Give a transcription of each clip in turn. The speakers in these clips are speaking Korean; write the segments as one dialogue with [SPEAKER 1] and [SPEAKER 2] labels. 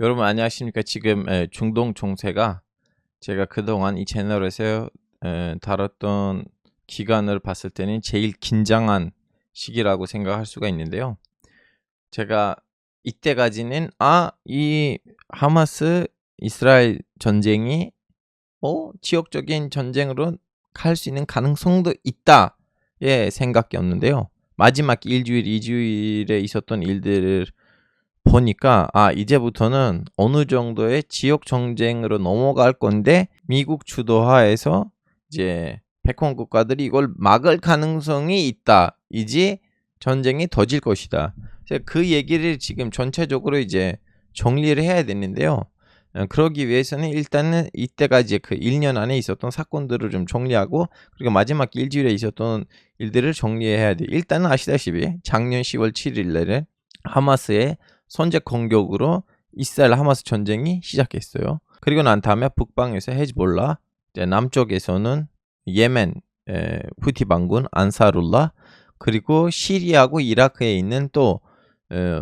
[SPEAKER 1] 여러분 안녕하십니까? 지금 에, 중동 총세가 제가 그동안 이 채널에서 에, 다뤘던 기간을 봤을 때는 제일 긴장한 시기라고 생각할 수가 있는데요. 제가 이때까지는 아, 이 하마스 이스라엘 전쟁이 뭐 지역적인 전쟁으로 갈 수 있는 가능성도 있다의 생각이었는데요. 마지막 일주일, 이주일에 있었던 일들을 보니까 아 이제부터는 어느 정도의 지역 정쟁으로 넘어갈 건데 미국 주도하에서 이제 백권 국가들이 이걸 막을 가능성이 있다. 이제 전쟁이 더 질 것이다. 그래서 그 얘기를 지금 전체적으로 이제 정리를 해야 되는데요. 어, 그러기 위해서는 일단은 이때까지 그 1년 안에 있었던 사건들을 좀 정리하고 그리고 마지막 일주일에 있었던 일들을 정리해야 돼. 일단은 아시다시피 작년 10월 7일 날에 하마스의 선제 공격으로 이스라엘 하마스 전쟁이 시작했어요. 그리고 난 다음에 북방에서 헤즈볼라, 남쪽에서는 예멘 에, 후티 반군 안사룰라, 그리고 시리아하고 이라크에 있는 또 에,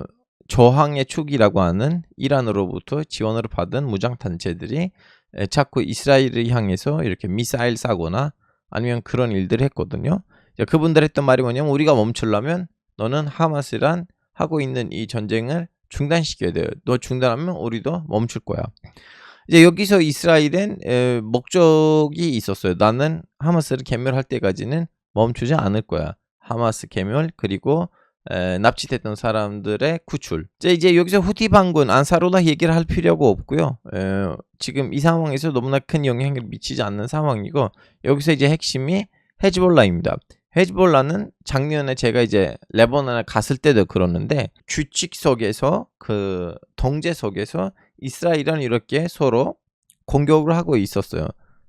[SPEAKER 1] 저항의 축이라고 하는 이란으로부터 지원을 받은 무장 단체들이 에, 자꾸 이스라엘을 향해서 이렇게 미사일 쏴거나 아니면 그런 일들을 했거든요. 그분들 했던 말이 뭐냐면 우리가 멈추려면 너는 하마스란 하고 있는 이 전쟁을 중단시켜야 돼요. 너 중단하면 우리도 멈출 거야. 이제 여기서 이스라엘은 에, 목적이 있었어요. 나는 하마스를 개멸할 때까지는 멈추지 않을 거야. 하마스 개멸 그리고 에, 납치됐던 사람들의 구출. 이제, 이제 여기서 후티 반군 안사로라 얘기를 할 필요가 없고요. 에, 지금 이 상황에서 너무나 큰 영향을 미치지 않는 상황이고 여기서 이제 핵심이 헤즈볼라입니다. 헤즈볼라는 작년에 제가 이제 레바논에 갔을 때도 그러는데 규칙 속에서 그 통제 속에서 이스라엘은 이렇게 서로 공격을 하고 있었어요.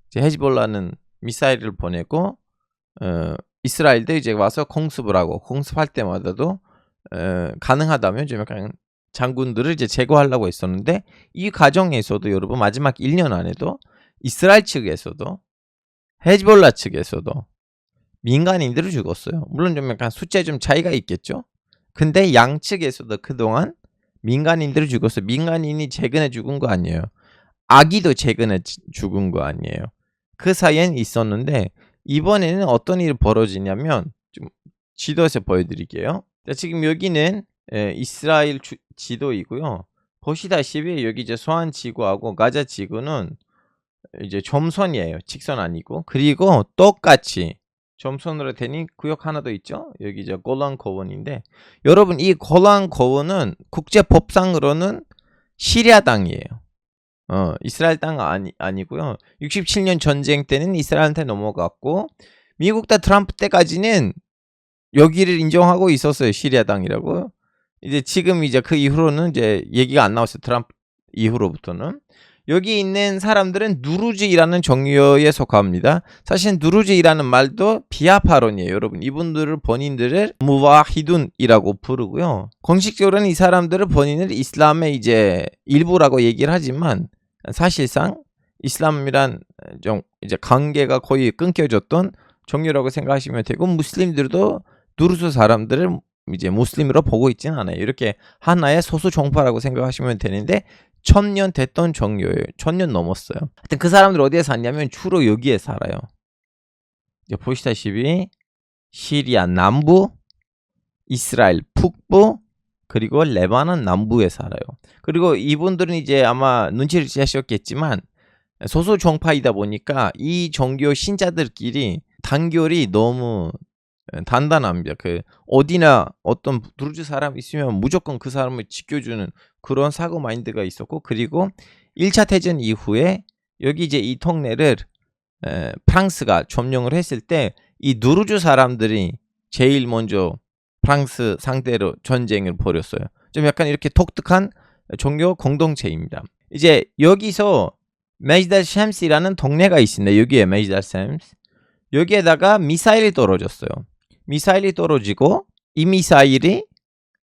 [SPEAKER 1] 이제 헤즈볼라는 미사일을 보내고 어, 이스라엘도 이제 와서 공습을 하고 공습할 때마다도 어, 가능하다면 좀 약간 장군들을 이제 제거하려고 했었는데 이 과정에서도 여러분 마지막 1년 안에도 이스라엘 측에서도 헤즈볼라 측에서도 민간인들을 죽었어요. 물론 좀 약간 숫자에 좀 차이가 있겠죠. 근데 양측에서도 그동안 민간인들을 죽었어요. 민간인이 최근에 죽은 거 아니에요. 아기도 최근에 지- 죽은 거 아니에요. 그 사이엔 있었는데 이번에는 어떤 일이 벌어지냐면 좀 지도에서 보여드릴게요. 자, 지금 여기는 에, 이스라엘 주- 지도이고요. 보시다시피 여기 이제 소한 지구하고 가자 지구는 이제 점선이에요. 직선 아니고 그리고 똑같이 점선으로 되니 구역 하나 더 있죠. 여기 이제 골란 거원인데 여러분 이 골란 거원은 국제 법상으로는 시리아 땅이에요. 어, 이스라엘 땅 아니 아니고요. 67년 전쟁 때는 이스라엘한테 넘어갔고 미국 때 트럼프 때까지는 여기를 인정하고 있었어요. 시리아 땅이라고. 이제 지금 이제 그 이후로는 이제 얘기가 안 나왔어요. 트럼프 이후로부터는. 여기 있는 사람들은 누르즈이라는 종교에 속합니다. 사실 누르즈이라는 말도 비하파론이에요. 여러분 이분들을 본인들을 무와히둔이라고 부르고요. 공식적으로는 이 사람들을 본인을 이슬람의 이제 일부라고 얘기를 하지만 사실상 이슬람이란 좀 이제 관계가 거의 끊겨졌던 종교라고 생각하시면 되고 무슬림들도 누르스 사람들을 이제 무슬림으로 보고 있지는 않아요. 이렇게 하나의 소수 종파라고 생각하시면 되는데 천년 됐던 종교예요. 천년 넘었어요. 하여튼 그 사람들 어디에 사냐면 주로 여기에 살아요. 보시다시피 시리아 남부, 이스라엘 북부, 그리고 레바논 남부에 살아요. 그리고 이분들은 이제 아마 눈치를 채셨겠지만 소수 종파이다 보니까 이 종교 신자들끼리 단결이 너무 단단합니다. 그 어디나 어떤 두루즈 사람 있으면 무조건 그 사람을 지켜주는 그런 사고 마인드가 있었고 그리고 1차 대전 이후에 여기 이제 이 통례를 에, 프랑스가 점령을 했을 때 이 누르주 사람들이 제일 먼저 프랑스 상대로 전쟁을 벌였어요. 좀 약간 이렇게 독특한 종교 공동체입니다. 이제 여기서 메이달 샘스라는 동네가 있습니다. 여기에 메이달 샘스. 여기에다가 미사일이 떨어졌어요. 미사일이 떨어지고 이 미사일이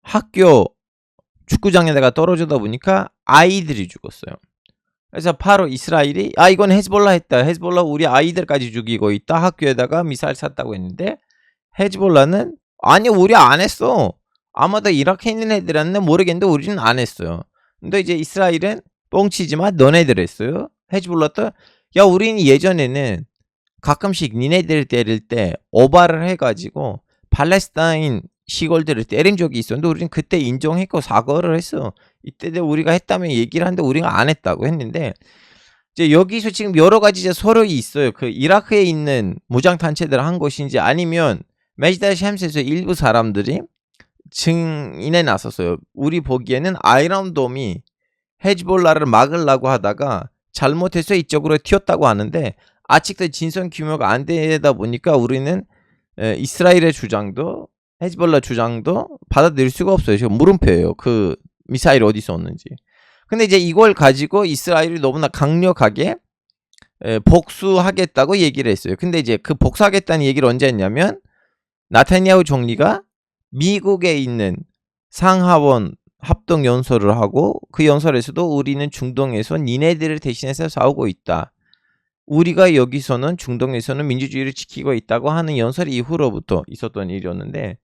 [SPEAKER 1] 학교 축구장에다가 떨어지다 보니까 아이들이 죽었어요. 그래서 바로 이스라엘이 아 이건 헤즈볼라 했다. 헤즈볼라 우리 아이들까지 죽이고 있다. 학교에다가 미사일 쐈다고 했는데 헤즈볼라는 아니 우리 안 했어. 아마도 이라크에 있는 애들한테 모르겠는데 우리는 안 했어요. 근데 이제 이스라엘은 뻥치지만 너네들 했어요. 헤즈볼라도 야 우리는 예전에는 가끔씩 니네들 때릴 때 오바를 해가지고 팔레스타인 시골들을 때린 적이 있었는데 우리는 그때 인정했고 사과를 했어. 이때도 우리가 했다면 얘기를 하는데 우리가 안 했다고 했는데 이제 여기서 지금 여러 가지 이제 서로 있어요. 그 이라크에 있는 무장 단체들 한 것인지 아니면 메지다 샴스에서 일부 사람들이 증인에 나섰어요. 우리 보기에는 아이론돔이 헤즈볼라를 막으려고 하다가 잘못해서 이쪽으로 튀었다고 하는데 아직도 진성 규모가 안 되다 보니까 우리는 에, 이스라엘의 주장도 헤즈볼라 주장도 받아들일 수가 없어요. 지금 물음표예요. 그 미사일 어디서 왔는지. 근데 이제 이걸 가지고 이스라엘이 너무나 강력하게 에, 복수하겠다고 얘기를 했어요. 근데 이제 그 복수하겠다는 얘기를 언제 했냐면 나타냐후 총리가 미국에 있는 상하원 합동 연설을 하고 그 연설에서도 우리는 중동에서 니네들을 대신해서 싸우고 있다. 우리가 여기서는 중동에서는 민주주의를 지키고 있다고 하는 연설 이후로부터 있었던 일이었는데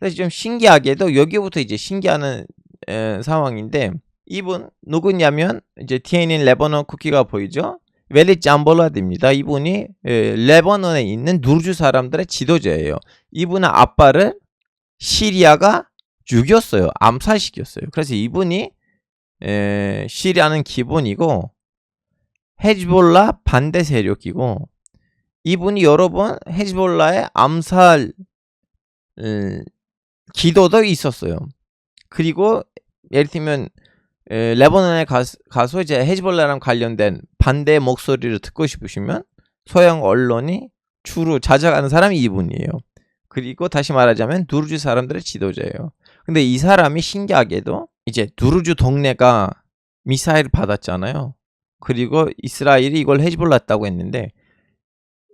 [SPEAKER 1] 그래서 좀 신기하게도 여기부터 이제 신기한 에, 상황인데 이분 누구냐면 이제 TNN 레버넌 쿠키가 보이죠? 웰리 잠볼라드입니다. 이분이 에, 레버넌에 있는 누르주 사람들의 지도자예요. 이분의 아빠를 시리아가 죽였어요. 암살시켰어요. 그래서 이분이 에, 시리아는 기본이고 헤즈볼라 반대 세력이고 이분이 여러 번 헤즈볼라의 암살 음, 기도도 있었어요. 그리고 예를 들면 에, 레바논에 가, 가서 이제 헤즈볼라랑 관련된 반대 목소리를 듣고 싶으시면 서양 언론이 주로 찾아가는 사람이 이분이에요. 그리고 다시 말하자면 두르주 사람들의 지도자예요. 근데 이 사람이 신기하게도 이제 두르주 동네가 미사일 받았잖아요. 그리고 이스라엘이 이걸 헤즈볼라했다고 했는데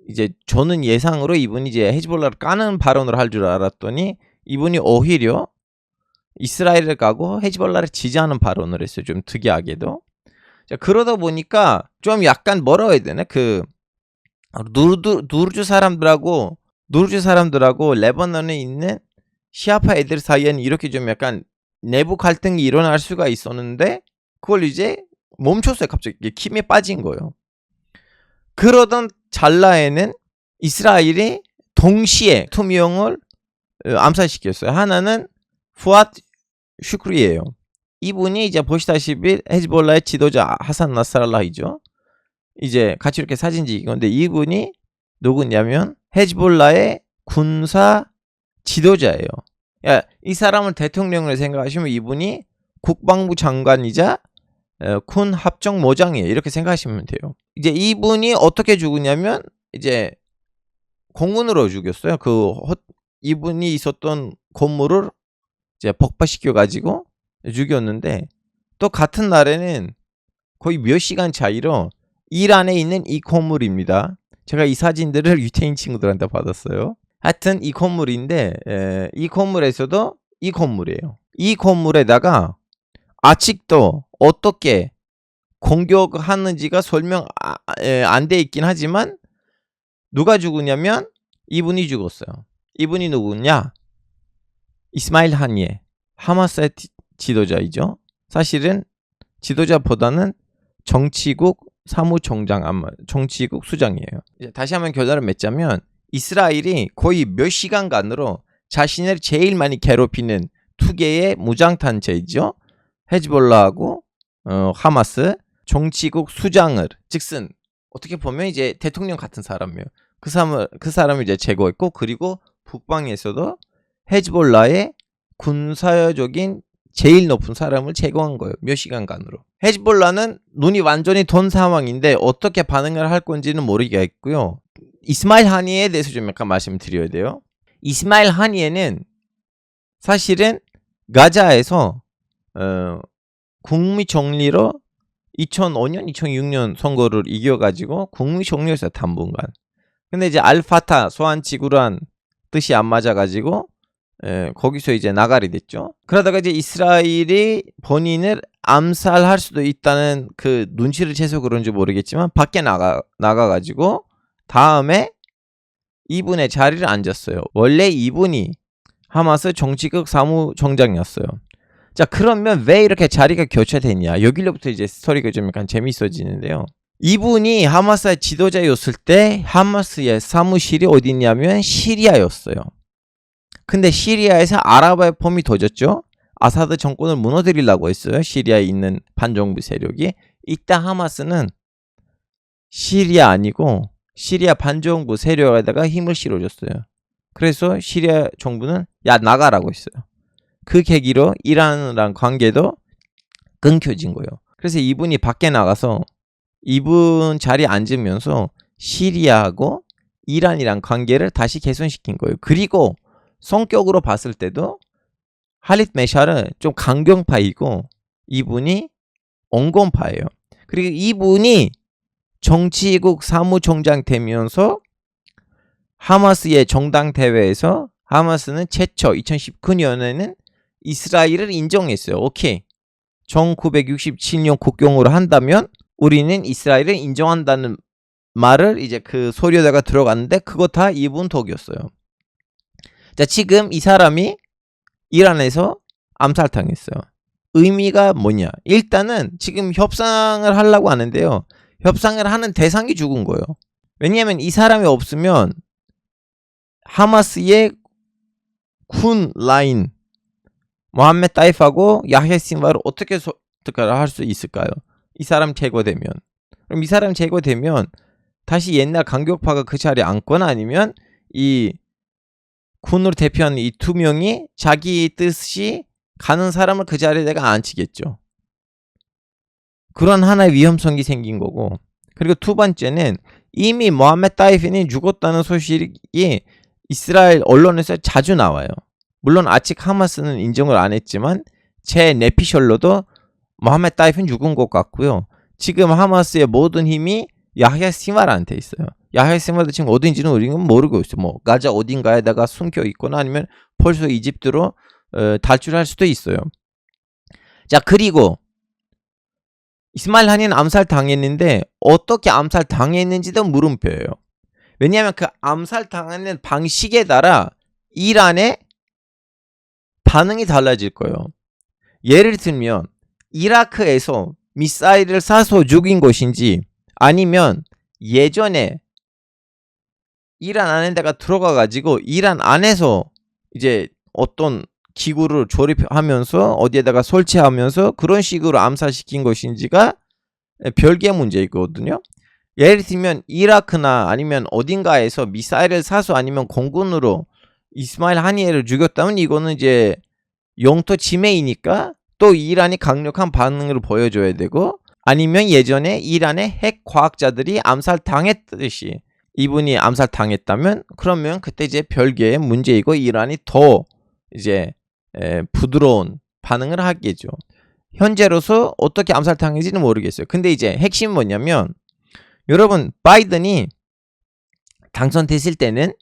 [SPEAKER 1] 이제 저는 예상으로 이분이 이제 헤즈볼라를 까는 발언을 할 줄 알았더니 이분이 오히려 이스라엘을 까고 헤즈볼라를 지지하는 발언을 했어요. 좀 특이하게도. 자, 그러다 보니까 좀 약간 뭐라고 해야 되나? 그 누르 누르주 사람들하고 누르주 사람들하고 레바논에 있는 시아파 애들 사이에는 이렇게 좀 약간 내부 갈등이 일어날 수가 있었는데 그걸 이제 멈췄어요. 갑자기 힘에 빠진 거예요. 그러던 잘라에는 이스라엘이 동시에 두 명을 어, 암살시켰어요. 하나는 푸앗 슈크리예요. 이분이 이제 보시다시피 헤즈볼라의 지도자 하산 나사랄라이죠. 이제 같이 이렇게 사진 찍은 건데 이분이 누구냐면 헤즈볼라의 군사 지도자예요. 야, 이 사람을 대통령을 생각하시면 이분이 국방부 장관이자 어, 군 합정 모장이에요. 이렇게 생각하시면 돼요. 이제 이분이 어떻게 죽으냐면 이제 공군으로 죽였어요. 그 헛- 이분이 있었던 건물을 이제 폭파시켜 가지고 죽였는데 또 같은 날에는 거의 몇 시간 차이로 이란에 있는 이 건물입니다. 제가 이 사진들을 유태인 친구들한테 받았어요. 하여튼 이 건물인데 에, 이 건물에서도 이 건물이에요. 이 건물에다가 아직도 어떻게 공격하는지가 설명 아, 안돼 있긴 하지만 누가 죽으냐면 이분이 죽었어요. 이분이 누구냐? 이스마일 하니에 하마스의 티- 지도자이죠. 사실은 지도자보다는 정치국 사무총장 아마 정치국 수장이에요. 이제 다시 한번 결론을 맺자면 이스라엘이 거의 몇 시간간으로 자신을 제일 많이 괴롭히는 두 개의 무장 단체이죠. 헤즈볼라하고 어, 하마스 정치국 수장을 즉슨 어떻게 보면 이제 대통령 같은 사람이에요. 그 사람을 그 사람을 이제 제거했고 그리고 북방에서도 헤즈볼라의 군사적인 제일 높은 사람을 제거한 거예요. 몇 시간간으로. 헤즈볼라는 눈이 완전히 돈 상황인데 어떻게 반응을 할 건지는 모르겠고요. 이스마일 하니에 대해서 좀 약간 말씀드려야 돼요. 이스마일 하니에는 사실은 가자에서 어, 국무총리로 2005년, 2006년 선거를 이겨가지고 국무총리였어요 당분간. 근데 이제 알파타 소환 지구란 뜻이 안 맞아가지고 에, 거기서 이제 나가리 됐죠. 그러다가 이제 이스라엘이 본인을 암살할 수도 있다는 그 눈치를 채서 그런지 모르겠지만 밖에 나가 나가가지고 다음에 이분의 자리를 앉았어요. 원래 이분이 하마스 정치국 사무총장이었어요. 자 그러면 왜 이렇게 자리가 교차됐냐? 여기로부터 이제 스토리가 좀 약간 재밌어지는데요. 이분이 하마스의 지도자였을 때 하마스의 사무실이 어디 있냐면 시리아였어요. 근데 시리아에서 아랍의 폼이 터졌죠. 아사드 정권을 무너뜨리려고 했어요. 시리아에 있는 반정부 세력이. 이때 하마스는 시리아 아니고 시리아 반정부 세력에다가 힘을 실어줬어요. 그래서 시리아 정부는 야 나가라고 했어요. 그 계기로 이란이랑 관계도 끊겨진 거예요. 그래서 이분이 밖에 나가서 이분 자리에 앉으면서 시리아하고 이란이랑 관계를 다시 개선시킨 거예요. 그리고 성격으로 봤을 때도 할릿 메샤는 좀 강경파이고 이분이 온건파예요. 그리고 이분이 정치국 사무총장 되면서 하마스의 정당 대회에서 하마스는 최초 2019년에는 이스라엘을 인정했어요. 오케이. 1967년 국경으로 한다면 우리는 이스라엘을 인정한다는 말을 이제 그 소리에다가 들어갔는데 그거 다 이분 덕이었어요. 자, 지금 이 사람이 이란에서 암살당했어요. 의미가 뭐냐? 일단은 지금 협상을 하려고 하는데요. 협상을 하는 대상이 죽은 거예요. 왜냐하면 이 사람이 없으면 하마스의 군 라인 모함메 타이프하고 야헤 신바를 어떻게 할수 있을까요? 이 사람 제거되면 그럼 이 사람 제거되면 다시 옛날 강격파가 그 자리에 앉거나 아니면 이 군으로 대표하는 이 두 명이 자기 뜻이 가는 사람을 그 자리에 내가 앉히겠죠. 그런 하나의 위험성이 생긴 거고 그리고 두 번째는 이미 모하메 타이핀이 죽었다는 소식이 이스라엘 언론에서 자주 나와요. 물론 아직 하마스는 인정을 안 했지만 제 네피셜로도 모하메 타이핀 죽은 것 같고요. 지금 하마스의 모든 힘이 야흐야 시마라한테 있어요. 야흐야 시마도 지금 어딘지는 우리는 모르고 있어요. 뭐 가자 어딘가에다가 숨겨 있거나 아니면 벌써 이집트로 어, 탈출할 수도 있어요. 자 그리고 이스마일 한이는 암살 당했는데 어떻게 암살 당했는지도 물음표예요. 왜냐하면 그 암살 당하는 방식에 따라 이란의 반응이 달라질 거예요. 예를 들면 이라크에서 미사일을 쏴서 죽인 것인지 아니면 예전에 이란 안에 다가 들어가 가지고 이란 안에서 이제 어떤 기구를 조립하면서 어디에다가 설치하면서 그런 식으로 암살시킨 것인지가 별개의 문제이거든요. 예를 들면 이라크나 아니면 어딘가에서 미사일을 사서 아니면 공군으로 이스마일 하니에를 죽였다면 이거는 이제 영토 침해이니까 또 이란이 강력한 반응을 보여줘야 되고 아니면 예전에 이란의 핵 과학자들이 암살 당했듯이 이분이 암살 당했다면 그러면 그때 이제 별개의 문제이고 이란이 더 이제 에, 부드러운 반응을 하겠죠. 현재로서 어떻게 암살 당했지는 모르겠어요. 근데 이제 핵심은 뭐냐면 여러분 바이든이 당선됐을 때는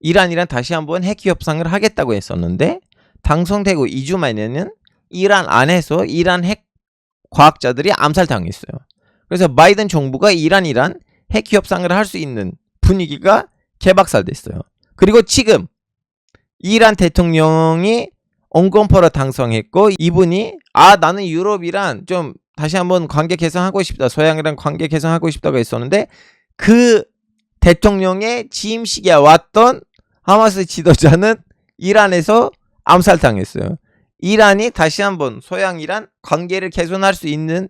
[SPEAKER 1] 이란이랑 다시 한번 핵 협상을 하겠다고 했었는데 당선되고 2주 만에는 이란 안에서 이란 핵 과학자들이 암살당했어요. 그래서 바이든 정부가 이란이란 핵 협상을 할 수 있는 분위기가 개박살됐어요. 그리고 지금 이란 대통령이 온건퍼로 당선했고 이분이 아 나는 유럽이란 좀 다시 한번 관계 개선하고 싶다. 서양이랑 관계 개선하고 싶다고 했었는데 그 대통령의 취임식에 왔던 하마스 지도자는 이란에서 암살당했어요. 이란이 다시 한번 소양이란 관계를 개선할 수 있는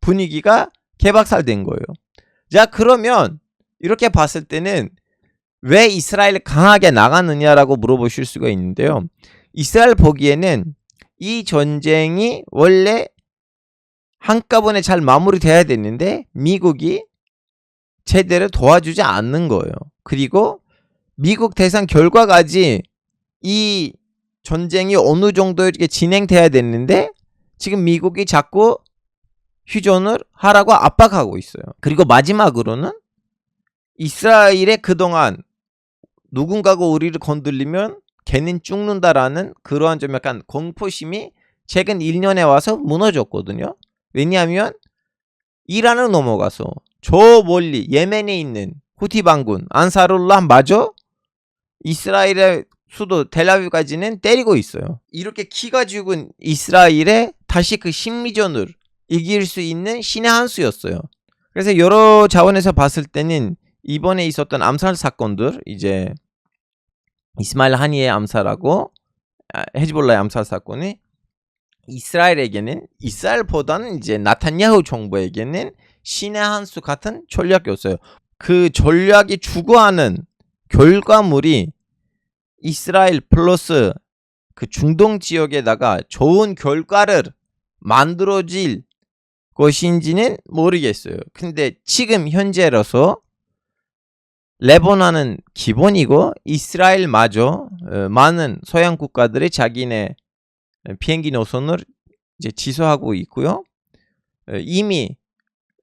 [SPEAKER 1] 분위기가 개박살된 거예요. 자, 그러면 이렇게 봤을 때는 왜 이스라엘 강하게 나갔느냐라고 물어보실 수가 있는데요. 이스라엘 보기에는 이 전쟁이 원래 한꺼번에 잘 마무리돼야 됐는데 미국이 제대로 도와주지 않는 거예요. 그리고 미국 대상 결과까지 이 전쟁이 어느 정도 이렇게 진행돼야 됐는데 지금 미국이 자꾸 휴전을 하라고 압박하고 있어요. 그리고 마지막으로는 이스라엘의 그동안 누군가가 우리를 건들리면 걔는 죽는다라는 그러한 좀 약간 공포심이 최근 1년에 와서 무너졌거든요. 왜냐하면 이란을 넘어가서 저 멀리 예멘에 있는 후티 반군 안사룰라 마저 이스라엘의 수도 텔아비브까지는 때리고 있어요. 이렇게 키가 죽은 이스라엘에 다시 그 심리전을 이길 수 있는 신의 한 수였어요. 그래서 여러 자원에서 봤을 때는 이번에 있었던 암살 사건들 이제 이스마일 하니의 암살하고 아, 헤즈볼라의 암살 사건이 이스라엘에게는 이스라엘보다는 이제 나타냐후 정부에게는 신의 한 수 같은 전략이었어요. 그 전략이 추구하는 결과물이 이스라엘 플러스 그 중동 지역에다가 좋은 결과를 만들어질 것인지는 모르겠어요. 근데 지금 현재로서 레바논은 기본이고 이스라엘마저 어, 많은 서양 국가들이 자기네 비행기 노선을 이제 취소하고 있고요. 어, 이미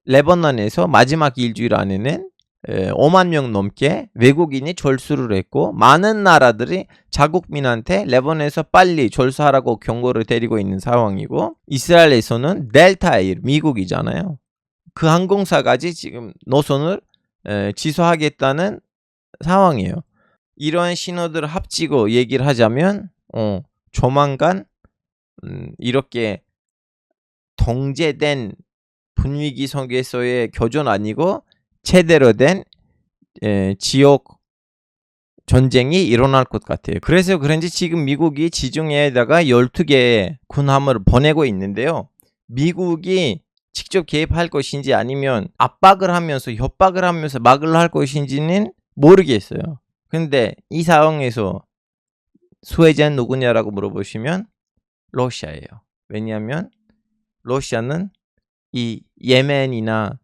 [SPEAKER 1] 레바논에서 마지막 일주일 안에는 에, 5만 명 넘게 외국인이 절수를 했고 많은 나라들이 자국민한테 레바논에서 빨리 절수하라고 경고를 드리고 있는 상황이고 이스라엘에서는 델타에일 미국이잖아요. 그 항공사까지 지금 노선을 에, 취소하겠다는 상황이에요. 이러한 신호들을 합치고 얘기를 하자면 어, 조만간 음, 이렇게 통제된 분위기 속에서의 교전 아니고 제대로 된 에, 지역 전쟁이 일어날 것 같아요. 그래서 그런지 지금 미국이 지중해에다가 12개의 군함을 보내고 있는데요. 미국이 직접 개입할 것인지 아니면 압박을 하면서 협박을 하면서 막을 할 것인지는 모르겠어요. 근데 이 상황에서 수혜자는 누구냐라고 물어보시면 러시아예요. 왜냐하면 러시아는 이 예멘이나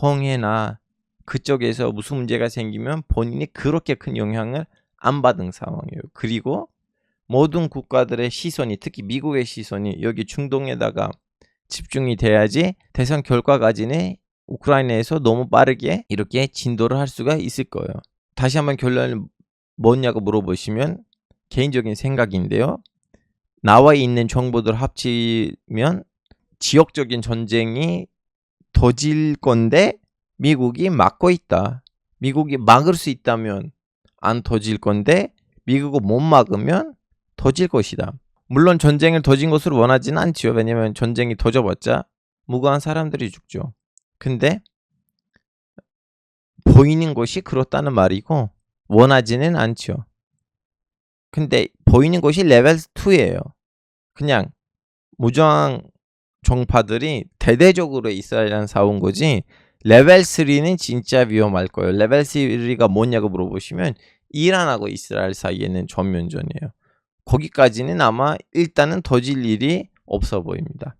[SPEAKER 1] 홍해나 그쪽에서 무슨 문제가 생기면 본인이 그렇게 큰 영향을 안 받은 상황이에요. 그리고 모든 국가들의 시선이 특히 미국의 시선이 여기 중동에다가 집중이 돼야지 대선 결과까지는 우크라이나에서 너무 빠르게 이렇게 진도를 할 수가 있을 거예요. 다시 한번 결론은 뭐냐고 물어보시면 개인적인 생각인데요. 나와 있는 정보들 합치면 지역적인 전쟁이 더질 건데 미국이 막고 있다. 미국이 막을 수 있다면 안 터질 건데 미국이 못 막으면 터질 것이다. 물론 전쟁을 터진 것으로 원하지는 않지요. 왜냐면 전쟁이 터져봤자 무고한 사람들이 죽죠. 근데 보이는 것이 그렇다는 말이고 원하지는 않죠. 근데 보이는 것이 레벨 2예요. 그냥 무저항 정파들이 대대적으로 이스라엘이랑 싸운 거지 레벨 3는 진짜 위험할 거예요. 레벨 3가 뭐냐고 물어보시면 이란하고 이스라엘 사이에는 전면전이에요. 거기까지는 아마 일단은 더 질 일이 없어 보입니다.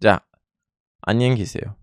[SPEAKER 1] 자, 안녕히 계세요.